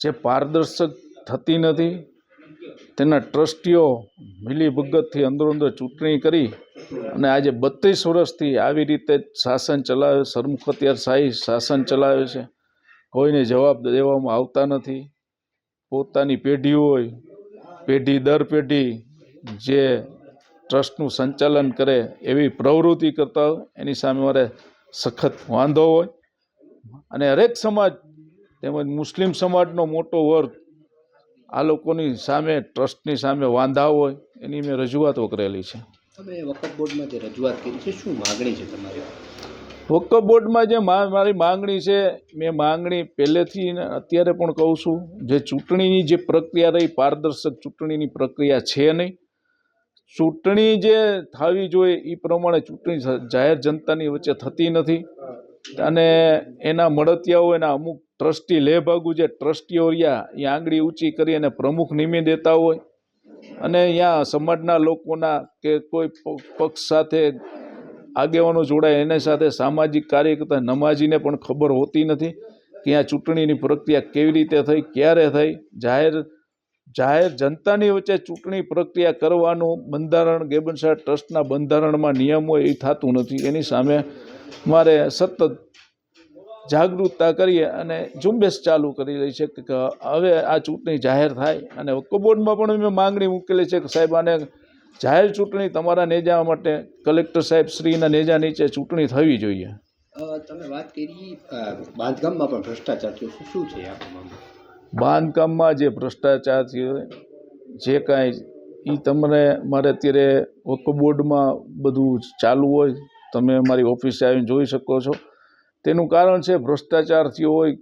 જે પારદર્શક થતી નથી, તેના ટ્રસ્ટીઓ મિલીભગતથી અંદરો અંદર ચૂંટણી કરી અને આજે બત્રીસ વર્ષથી આવી રીતે શાસન ચલાવે સરમુખત્યારશાહી શાસન ચલાવે છે. કોઈને જવાબ દેવામાં આવતા નથી. પોતાની પેઢી હોય, પેઢી દર પેઢી જે ટ્રસ્ટનું સંચાલન કરે એવી પ્રવૃત્તિ કરતા હોય, એની સામે મારે સખત વાંધો હોય. અને હરેક સમાજ તેમજ મુસ્લિમ સમાજનો મોટો વર્ગ આ લોકોની સામે ટ્રસ્ટની સામે વાંધા હોય એની મેં રજૂઆતો કરેલી છે. તમે વખત બોર્ડમાં જે રજૂઆત કરી છે શું માગણી છે તમારી? વકફ બોર્ડમાં જે મારી માંગણી છે મેં માંગણી પહેલેથી અત્યારે પણ કહું છું જે ચૂંટણીની જે પ્રક્રિયા રહી પારદર્શક ચૂંટણીની પ્રક્રિયા છે નહીં. ચૂંટણી જે થવી જોઈએ એ પ્રમાણે ચૂંટણી જાહેર જનતાની વચ્ચે થતી નથી. અને એના મળતિયાઓ એના અમુક ટ્રસ્ટી લેભાગુ જે ટ્રસ્ટીઓ રહ્યા, એ આંગળી ઊંચી કરી અને પ્રમુખ નિમી દેતા હોય. અને અહીંયા સમાજના લોકોના કે કોઈ પક્ષ સાથે આગેવાનો જોડાય, એની સાથે સામાજિક કાર્યકર્તા નમાજીને પણ ખબર હોતી નથી કે આ ચૂંટણીની પ્રક્રિયા કેવી રીતે થઈ, ક્યારે થઈ. જાહેર જાહેર જનતાની વચ્ચે ચૂંટણી પ્રક્રિયા કરવાનું બંધારણ ગેબનશાહ ટ્રસ્ટના બંધારણમાં નિયમો એ થતું નથી. એની સામે મારે સતત જાગૃતતા કરીએ અને ઝુંબેશ ચાલુ કરી રહી છે કે હવે આ ચૂંટણી જાહેર થાય. અને વક્ફ બોર્ડમાં પણ મેં માંગણી મૂકેલી છે કે સાહેબ આને જાહેર ચૂંટણી તમારા નેજા માટે કલેક્ટર સાહેબ શ્રીના નેજા નીચે ચૂંટણી થવી જોઈએ. તમે વાત કરી બાંધકામમાં પણ ભ્રષ્ટાચાર થયો શું છે બાંધકામમાં જે ભ્રષ્ટાચાર થયો જે કાંઈ એ તમને મારે અત્યારે વક્ફ બોર્ડમાં બધું ચાલુ હોય. તમે મારી ઓફિસે આવીને જોઈ શકો છો. તેનું કારણ છે, ભ્રષ્ટાચાર થયો હોય,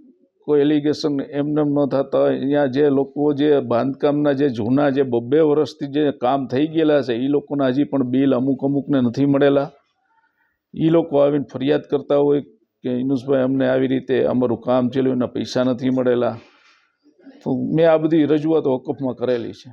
કોઈ એલિગેશન એમને એમ ન થતા હોય. અહીંયા જે લોકો જે બાંધકામના જે જૂના જે બબ્બે વર્ષથી જે કામ થઈ ગયેલા છે, એ લોકોના હજી પણ બિલ અમુક અમુકને નથી મળેલા. એ લોકો આવીને ફરિયાદ કરતા હોય કે, ઇનુસભાઈ, અમને આવી રીતે અમારું કામ ચાલ્યું, એના પૈસા નથી મળેલા. તો મેં આ બધી રજૂઆતો વકફમાં કરેલી છે.